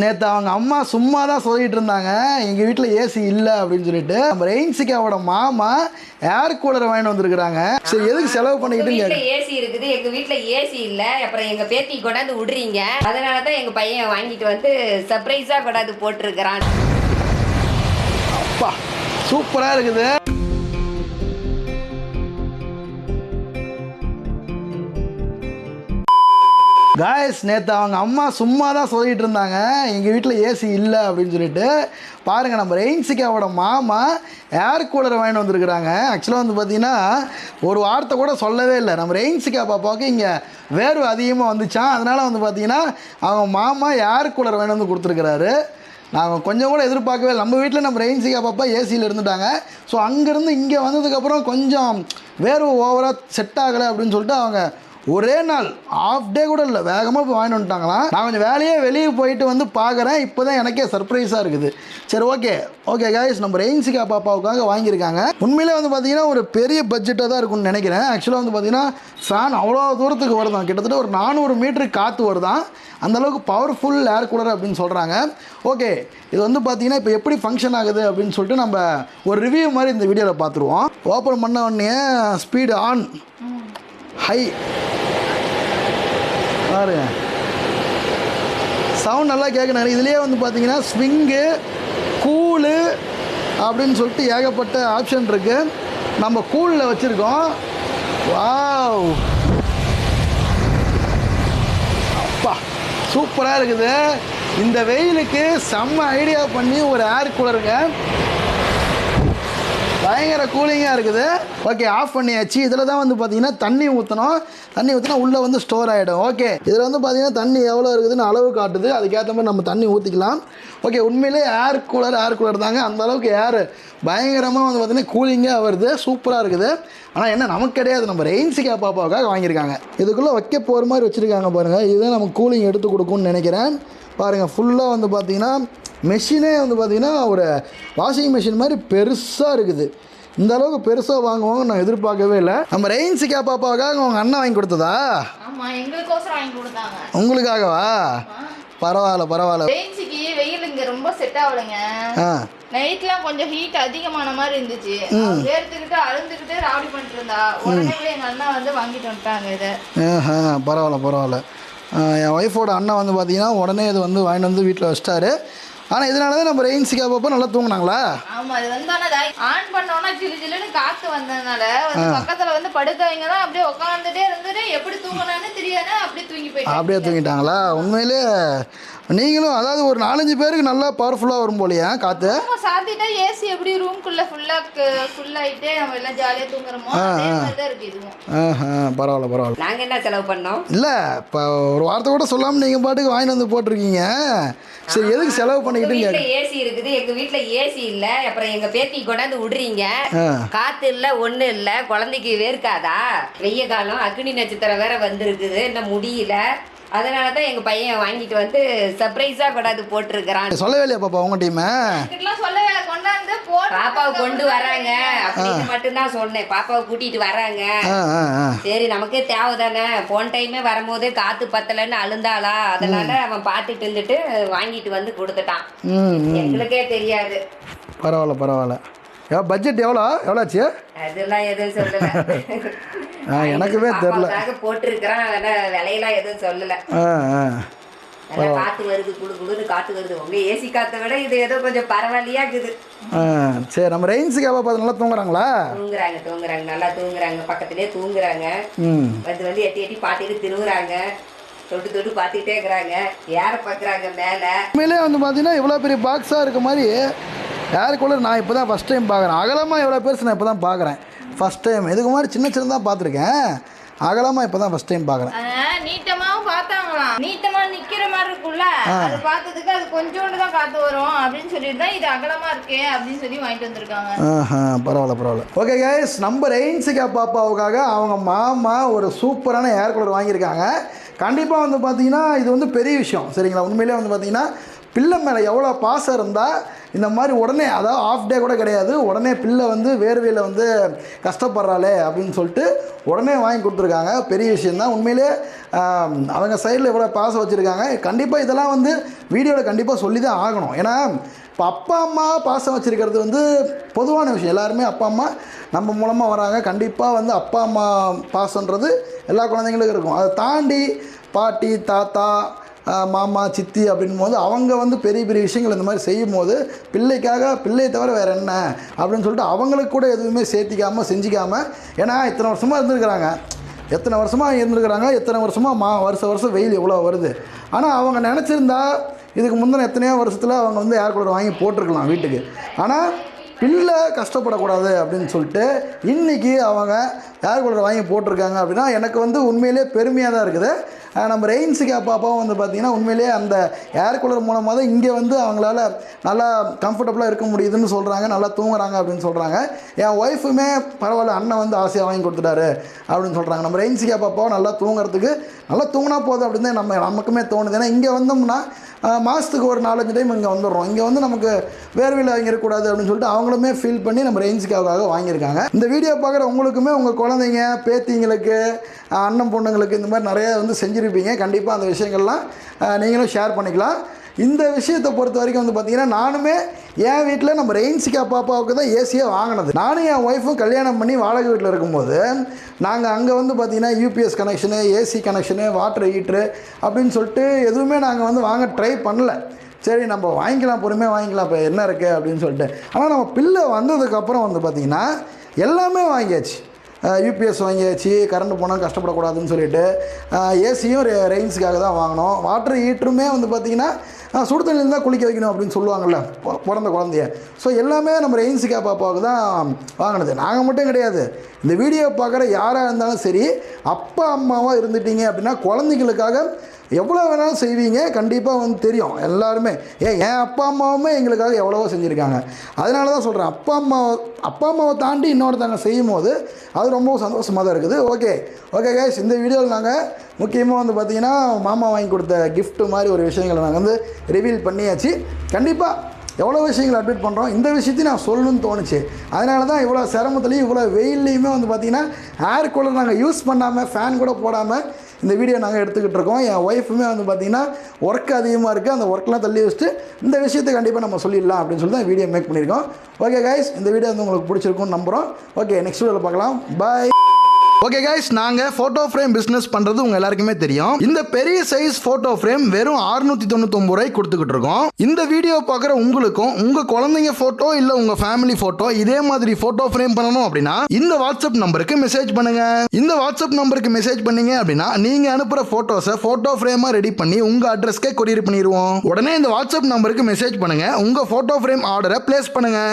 நேற்று அவங்க அம்மா சும்மா தான் சொல்லிட்டு இருந்தாங்க. எங்கள் வீட்டில் ஏசி இல்லை அப்படின்னு சொல்லிட்டு. நம்ம ரெயின்சிகாவோட மாமா ஏர் கூலர் வாங்கிட்டு வந்திருக்கிறாங்க. சரி எதுக்கு செலவு பண்ணிக்கிட்டு ஏசி இருக்குது. எங்க வீட்ல ஏசி இல்ல. அப்புறம் எங்க பேத்தி கொண்டாந்து விடுறீங்க. அதனால தான் எங்க பையன் வாங்கிட்டு வந்து சர்ப்ரைஸா கொண்டாந்து போட்டிருக்கிறான். அப்பா சூப்பராக இருக்குது. காயஸ் நேற்று அவங்க அம்மா சும்மா தான் சொல்லிட்டு இருந்தாங்க. எங்கள் வீட்டில் ஏசி இல்லை அப்படின்னு சொல்லிட்டு. பாருங்கள் நம்ம ரெயின்சிகாவோட மாமா ஏர் கூலர் வாங்கிட்டு வந்திருக்கிறாங்க. ஆக்சுவலாக வந்து பார்த்திங்கன்னா ஒரு வார்த்தை கூட சொல்லவே இல்லை. நம்ம ரெயின்சிகா பாப்பாவுக்கு இங்கே வேர்வை அதிகமாக வந்துச்சான் அதனால் வந்து பார்த்திங்கன்னா அவங்க மாமா ஏர் கூலர் வாங்கிட்டு வந்து கொடுத்துருக்குறாரு. நாங்கள் கொஞ்சம் கூட எதிர்பார்க்கவே நம்ம வீட்டில் நம்ம ரெயின்சிகா பாப்பா ஏசியில் இருந்துட்டாங்க. ஸோ அங்கேருந்து இங்கே வந்ததுக்கப்புறம் கொஞ்சம் வேர்வை ஓவராக செட் ஆகலை அப்படின்னு சொல்லிட்டு அவங்க ஒரே நாள் ஆஃப் டே கூட இல்லை வேகமாக போய் வாங்கிட்டு வந்துட்டாங்களாம் நான் கொஞ்சம் வேலையே வெளியே போயிட்டு வந்து பார்க்குறேன் இப்போ தான் எனக்கே சர்ப்ரைஸாக இருக்குது. சரி ஓகே ஓகே காய்ஸ் நம்ம ரெயின்சிகா பாப்பாவுக்காக வாங்கியிருக்காங்க. உண்மையிலே வந்து பார்த்தீங்கன்னா ஒரு பெரிய பட்ஜெட்டாக தான் இருக்கும்னு நினைக்கிறேன். ஆக்சுவலாக வந்து பார்த்தீங்கன்னா ஃபேன் அவ்வளோ தூரத்துக்கு வருதான் கிட்டத்தட்ட ஒரு நானூறு மீட்டருக்கு காற்று வருதான் அந்த அளவுக்கு பவர்ஃபுல் ஏர் கூலர் அப்படின்னு சொல்கிறாங்க ஓகே இது வந்து பார்த்தீங்கன்னா இப்போ எப்படி ஃபங்க்ஷன் ஆகுது அப்படின்னு சொல்லிட்டு நம்ம ஒரு ரிவ்யூ மாதிரி இந்த வீடியோவில் பார்த்துருவோம் ஓப்பன் பண்ண உடனே ஸ்பீடு ஆன் ஹை பாருங்க சவுண்ட் நல்லா கேட்கணும் இதுலேயே வந்து பார்த்தீங்கன்னா ஸ்விங்கு கூலு அப்படின்னு சொல்லிட்டு ஏகப்பட்ட ஆப்ஷன் இருக்குது நம்ம கூலில் வச்சுருக்கோம். வாவ் அப்பா சூப்பராக இருக்குது. இந்த வெயிலுக்கு செம்ம ஐடியா பண்ணி ஒரு ஏர் கூலருங்க பயங்கர கூலிங்காக இருக்குது. ஓகே ஆஃப் பண்ணியாச்சு. இதில் தான் வந்து பார்த்தீங்கன்னா தண்ணி ஊற்றணும் தண்ணி ஊற்றினா உள்ளே வந்து ஸ்டோர் ஆகிடும் ஓகே இதில் வந்து பார்த்தீங்கன்னா தண்ணி எவ்வளோ இருக்குதுன்னு அளவு காட்டுது. அதுக்கேற்ற மாதிரி நம்ம தண்ணி ஊற்றிக்கலாம் ஓகே உண்மையிலே ஏர் கூலர் ஏர் கூலர் தாங்க. அந்த அளவுக்கு ஏர் பயங்கரமாக வந்து பார்த்திங்கன்னா கூலிங்காக வருது. சூப்பராக இருக்குது. ஆனால் என்ன நமக்கு கிடையாது. நம்ம ரெயின்சிகா பாப்பாவுக்காக வாங்கியிருக்காங்க. இதுக்குள்ளே வைக்க போகிற மாதிரி வச்சுருக்காங்க பாருங்கள் இதுதான் நமக்கு கூலிங் எடுத்து கொடுக்கும்னு நினைக்கிறேன். பாருங்கள் ஃபுல்லாக வந்து பார்த்தீங்கன்னா மெஷினே வந்து பார்த்தீங்கன்னா ஒரு வாஷிங் மிஷின் மாதிரி பெருசாக இருக்குது. இந்த அளவுக்கு பெருசாக வாங்குவாங்க நான் எதிர்பார்க்கவே இல்லை. நம்ம ரெயின்சிகா பாப்பாவுக்காக உங்கள் அண்ணன் வாங்கி கொடுத்ததா? உங்களுக்காகவா? பரவாயில்ல பரவாயில்ல. வெயில் இங்க ரொம்ப செட் ஆகலைங்க. ஆ. நைட்லாம் கொஞ்சம் ஹீட் அதிகமான மாதிரி இருந்துச்சு. வேர்த்துக்கிட்டு அழுந்துக்கிட்டு ராவடி பண்ணிட்டு இருந்தா உடனே கூட எங்க அண்ணா வந்து வாங்கிட்டு வந்துட்டாங்க இதை. ஆஹா பரவாயில்ல பரவாயில்ல. என் ஒய்ஃபோட அண்ணன் வந்து பார்த்தீங்கன்னா உடனே இது வந்து வாங்கிட்டு வந்து வீட்டில் வச்சிட்டாரு. ஆனால் இதனால தான் நம்ம ரெயின்சிகா பாப்பா நல்லா தூங்குனாங்களா? ஆமா இது வந்து ஆனா ஆன் பண்ணோம்னா ஜிலு ஜிலுன்னு காத்து வந்ததுனால வந்து பக்கத்துல வந்து படுத்தவங்க தான் அப்படியே உட்காந்துட்டே இருந்துட்டு எப்படி தூங்கினான்னு தெரியாத அப்படியே தூங்கி போயிட்டாங்க. அப்படியே தூங்கிட்டாங்களா? உண்மையிலே நீங்களும் அதாவது ஒரு நாலஞ்சு பேருக்கு நல்லா பவர்ஃபுல்லாக வரும் போலையா காற்று சாத்திட்டா ஏசி எப்படி ரூம்குள்ள ஃபுல்லா ஃபுல் ஆயிட்டு நம்ம எல்லாம் ஜாலியா தூங்குறோமோ பரவாயில்ல பரவாயில்ல. நாங்க என்ன செலவு பண்ணோம்? இல்லை இப்போ ஒரு வார்த்தை கூட சொல்லாமல் நீங்கள் பாட்டுக்கு வாங்கிட்டு வந்து போட்டிருக்கீங்க. சரி எதுக்கு செலவு பண்ணிக்கிட்டு ஏசி இருக்குது எங்க வீட்ல ஏசி இல்ல அப்புறம் எங்க பேத்தி கொண்டாந்து விடுறீங்க. காத்து இல்ல ஒண்ணு இல்ல குழந்தைக்கு வேர்க்காதா? வெய்ய காலம் அக்னி நட்சத்திரம் வேற வந்திருக்குது இன்னும் முடியல? அதனால தான் எங்க பையன் வாங்கிட்டு வந்து சர்ப்ரைஸா கொண்டாந்து போட்டிருக்கிறான். சொல்லவே இல்லையா பாப்பா உங்கள் டீமை சொல்லவே கொண்டாந்து பாப்பாவை கொண்டு வராங்க அப்படின்னு மட்டும்தான் சொன்னேன். பாப்பாவை கூட்டிட்டு வராங்க. சரி நமக்கே தேவை தானே போன டைமே வரும்போது காத்து பத்தலைன்னு அழுந்தாளா? அதனால அவன் பார்த்துட்டு இருந்துட்டு வாங்கிட்டு வந்து கொடுத்துட்டான். எங்களுக்கே தெரியாது. பரவாயில்ல பரவாயில்ல. பட்ஜெட் எவ்வளோ? எவ்வளோ ஆச்சு? அதெல்லாம் எதுவும் சொல்லல. எனக்குமே தெரியல. பாப்பாவுக்காக போட்டிருக்கிறான் விலையெல்லாம் எதுவும் சொல்லல. காத்து வருது குடு குடுன்னு காத்து வருது. உங்க ஏசி காத்தை விட இது ஏதோ கொஞ்சம் பரவாயில்லையா இருக்குது சரி நம்ம ரெயின்ஸுக்கு பாப்பா நல்லா தூங்குறாங்களா? தூங்குறாங்க தூங்குறாங்க நல்லா தூங்குறாங்க. பக்கத்துலயே தூங்குறாங்க. வந்து வந்து எட்டி எட்டி பாட்டிட்டு திருவுறாங்க தொட்டு தொட்டு பார்த்துக்கிட்டே இருக்கிறாங்க. யாரை பார்க்குறாங்க மேலே? உண்மையிலே வந்து பார்த்தீங்கன்னா இவ்வளோ பெரிய பாக்ஸாக இருக்க மாதிரி கூலர் நான் இப்போ தான் ஃபஸ்ட் டைம் பார்க்குறேன். அகலமாக எவ்வளோ பெருசு நான் இப்போ தான் பார்க்குறேன். ஃபஸ்ட் டைம் இதுக்கு முன்னாடி சின்ன சின்னதாக பார்த்துருக்கேன். அகலமாக இப்போ தான் ஃபஸ்ட் டைம் பார்க்குறேன். ஆஹ் நீட்டமாவும் பார்த்தாங்களாம். நீட்டமா நிக்கிற மாதிரி இருக்கும்ல? அது பார்த்ததுக்கு அது கொஞ்சோண்டு தான் காத்து வரும். அப்படின்னு சொல்லிட்டு தான் இது அகலமா இருக்கே அப்படின்னு சொல்லி வாங்கிட்டு வந்திருக்காங்க. பரவாயில்ல பரவாயில்ல. ஓகே கைஸ் நம்ம ரெயின்சிகா பாப்பாவுக்காக அவங்க மாமா ஒரு சூப்பரான ஏர் கூலர் வாங்கியிருக்காங்க. கண்டிப்பாக வந்து பார்த்தீங்கன்னா இது வந்து பெரிய விஷயம். சரிங்களா? உண்மையிலே வந்து பார்த்தீங்கன்னா பிள்ளை மேலே எவ்வளோ பாசம் இருந்தால் இந்த மாதிரி உடனே அதாவது ஆஃப் டே கூட கிடையாது உடனே பிள்ளை வந்து வேர்வையில் வந்து கஷ்டப்படுறாளே அப்படின்னு சொல்லிட்டு உடனே வாங்கி கொடுத்துருக்காங்க. பெரிய விஷயந்தான் உண்மையிலே அவங்க சைடில் இவ்வளோ பாசம் வச்சுருக்காங்க. கண்டிப்பாக இதெல்லாம் வந்து வீடியோவில் கண்டிப்பாக சொல்லி தான் ஆகணும். ஏன்னா இப்போ அப்பா அம்மா பாசம் வச்சுருக்கிறது வந்து பொதுவான விஷயம். எல்லாருமே அப்பா அம்மா நம்ம மூலமாக வராங்க. கண்டிப்பாக வந்து அப்பா அம்மா பாசன்றது எல்லா குழந்தைங்களுக்கும் இருக்கும். அதை தாண்டி பாட்டி தாத்தா மாமா சித்தி அப்படின் போது அவங்க வந்து பெரிய பெரிய விஷயங்கள் இந்த மாதிரி செய்யும் போது பிள்ளைக்காக பிள்ளையை தவிர வேறு என்ன அப்படின்னு சொல்லிட்டு அவங்களுக்கு கூட எதுவுமே சேர்த்திக்காமல் செஞ்சிக்காமல் ஏன்னா இத்தனை வருஷமாக இருந்திருக்கிறாங்க. எத்தனை வருஷமாக இருந்திருக்கிறாங்க எத்தனை வருஷமாக மா வருஷம் வருஷம் வெயில் எவ்வளோ வருது. ஆனால் அவங்க நினச்சிருந்தா இதுக்கு முந்தின எத்தனையோ வருஷத்தில் அவங்க வந்து ஏர் கூலர் வாங்கி போட்டிருக்கலாம் வீட்டுக்கு. ஆனால் பிள்ளை கஷ்டப்படக்கூடாது அப்படின்னு சொல்லிட்டு இன்றைக்கி அவங்க ஏர் கூலர் வாங்கி போட்டிருக்காங்க அப்படின்னா எனக்கு வந்து உண்மையிலே பெருமையாக தான் இருக்குது. நம்ம ரெயின்ஸுக்கு அப்பாப்பாவும் வந்து பார்த்திங்கன்னா உண்மையிலேயே அந்த ஏர் கூலர் மூலமாக தான் இங்கே வந்து அவங்களால நல்லா கம்ஃபர்டபுளாக இருக்க முடியுதுன்னு சொல்கிறாங்க நல்லா தூங்குறாங்க அப்படின்னு சொல்கிறாங்க என் ஒய்ஃபுமே பரவாயில்ல அண்ணன் வந்து ஆசையாக வாங்கி கொடுத்துட்டாரு அப்படின்னு சொல்கிறாங்க நம்ம ரெயின்ஸுக்கு அப்பாப்பாவும் நல்லா தூங்குறதுக்கு நல்லா தூங்கினா போதும் அப்படின்னு தான் நம்ம நமக்குமே தோணுது. ஏன்னா இங்கே வந்தோம்னா மாதத்துக்கு ஒரு நாலஞ்சு டைம் இங்கே வந்துடுறோம். இங்கே வந்து நமக்கு வேர்வையில் வாங்கிடக்கூடாது இருக்கக்கூடாது அப்படின்னு சொல்லிட்டு அவங்களுமே ஃபீல் பண்ணி நம்ம ரேஞ்சுக்காக வாங்கியிருக்காங்க. இந்த வீடியோ பார்க்குற உங்களுக்குமே உங்கள் குழந்தைங்க பேத்திங்களுக்கு அண்ணன் பொண்ணுங்களுக்கு இந்த மாதிரி நிறையா வந்து செஞ்சுருப்பீங்க. கண்டிப்பாக அந்த விஷயங்கள்லாம் நீங்களும் ஷேர் பண்ணிக்கலாம். இந்த விஷயத்தை பொறுத்த வரைக்கும் வந்து பார்த்திங்கன்னா நானுமே என் வீட்டில் நம்ம ரெயின்ஸுக்கு பாப்பாவுக்கு தான் ஏசியே வாங்கினது. நானும் என் ஒய்ஃபும் கல்யாணம் பண்ணி வாடகை வீட்டில் இருக்கும்போது நாங்கள் அங்கே வந்து பார்த்திங்கன்னா UPS connection AC connection water heater அப்படின்னு சொல்லிட்டு எதுவுமே நாங்கள் வந்து வாங்க ட்ரை பண்ணல. சரி நம்ம வாங்கிக்கலாம் பொறுமையாக வாங்கிக்கலாம் இப்போ என்ன இருக்குது அப்படின்னு சொல்லிட்டு. ஆனால் நம்ம பில்லை வந்ததுக்கப்புறம் வந்து பார்த்திங்கன்னா எல்லாமே வாங்கியாச்சு. யூபிஎஸ் வாங்கியாச்சு கரண்ட் போனால் கஷ்டப்படக்கூடாதுன்னு சொல்லிட்டு ஏசியும் ரெயின்ஸுக்காக தான் வாங்கினோம். வாட்டர் ஹீட்டருமே வந்து பார்த்திங்கன்னா சுடு தண்ணியில் தான் குளிக்க வைக்கணும் அப்படின்னு சொல்லுவாங்கள்ல பிறந்த குழந்தைய. ஸோ எல்லாமே நம்ம ரெயின்ஸுக்கா பாப்பாவுக்கு தான் வாங்கினது. நாங்கள் மட்டும் கிடையாது. இந்த வீடியோ பார்க்குற யாராக இருந்தாலும் சரி அப்பா அம்மாவாக இருந்துட்டீங்க அப்படின்னா குழந்தைங்களுக்காக எவ்வளோ வேணாலும் செய்வீங்க கண்டிப்பாக வந்து தெரியும் எல்லாருமே. ஏ என் அப்பா அம்மாவுமே எங்களுக்காக எவ்வளவோ செஞ்சுருக்காங்க. அதனால தான் சொல்கிறேன் அப்பா அம்மா அப்பா அம்மாவை தாண்டி இன்னொருத்தவங்க செய்யும் போது அது ரொம்ப சந்தோஷமாக தான் இருக்குது. ஓகே ஓகே கைஸ் இந்த வீடியோவில் நாங்கள் முக்கியமாக வந்து பார்த்தீங்கன்னா மாமா வாங்கி கொடுத்த கிஃப்ட்டு மாதிரி ஒரு விஷயங்களை நாங்கள் வந்து ரிவீல் பண்ணியாச்சு. கண்டிப்பாக எவ்வளோ விஷயங்கள் அட்மிட் பண்ணுறோம் இந்த விஷயத்தையும் நான் சொல்லணும்னு தோணுச்சு. அதனால தான் இவ்வளோ சிரமத்துலேயும் இவ்வளோ வெயில்லையுமே வந்து பார்த்திங்கன்னா ஏர் கூலர் நாங்கள் யூஸ் பண்ணாமல் ஃபேன் கூட போடாமல் இந்த வீடியோ நாங்கள் எடுத்துக்கிட்டு இருக்கோம். என் ஒய்ஃபுமே வந்து பார்த்திங்கன்னா ஒர்க் அதிகமாக இருக்குது அந்த ஒர்க்லாம் தள்ளி வச்சுட்டு இந்த விஷயத்தை கண்டிப்பாக நம்ம சொல்லிடலாம் அப்படின்னு சொல்லி தான் வீடியோ மேக் பண்ணியிருக்கோம். ஓகே கைஸ் இந்த வீடியோ வந்து உங்களுக்கு பிடிச்சிருக்கும்னு நம்புகிறோம் ஓகே நெக்ஸ்ட் வீடியோவில் பார்க்கலாம். பாய் ஓகே கைஸ் நாங்கள் ஃபோட்டோ ஃப்ரேம் பிஸ்னஸ் பண்ணுறது உங்கள் எல்லாருக்குமே தெரியும். இந்த பெரிய சைஸ் ஃபோட்டோ ஃப்ரேம் வெறும் 699 தொண்ணூத்தொம்பது ரூபாய் கொடுத்துக்கிட்டு இருக்கோம். இந்த வீடியோ பார்க்குற உங்களுக்கும் உங்கள் குழந்தைங்க ஃபோட்டோ இல்லை உங்கள் ஃபேமிலி ஃபோட்டோ இதே மாதிரி ஃபோட்டோ ஃப்ரேம் பண்ணணும் அப்படின்னா இந்த வாட்ஸ்அப் நம்பருக்கு மெசேஜ் பண்ணுங்க. இந்த வாட்ஸ்அப் நம்பருக்கு மெசேஜ் பண்ணீங்க அப்படின்னா நீங்கள் அனுப்புகிற ஃபோட்டோஸை ஃபோட்டோ ஃப்ரேமாக ரெடி பண்ணி உங்கள் அட்ரஸ்க்கே கொரியர் பண்ணிடுவோம் உடனே இந்த வாட்ஸ்அப் நம்பருக்கு மெசேஜ் பண்ணுங்க. உங்கள் ஃபோட்டோ ஃப்ரேம் ஆர்டரை பிளேஸ் பண்ணுங்க.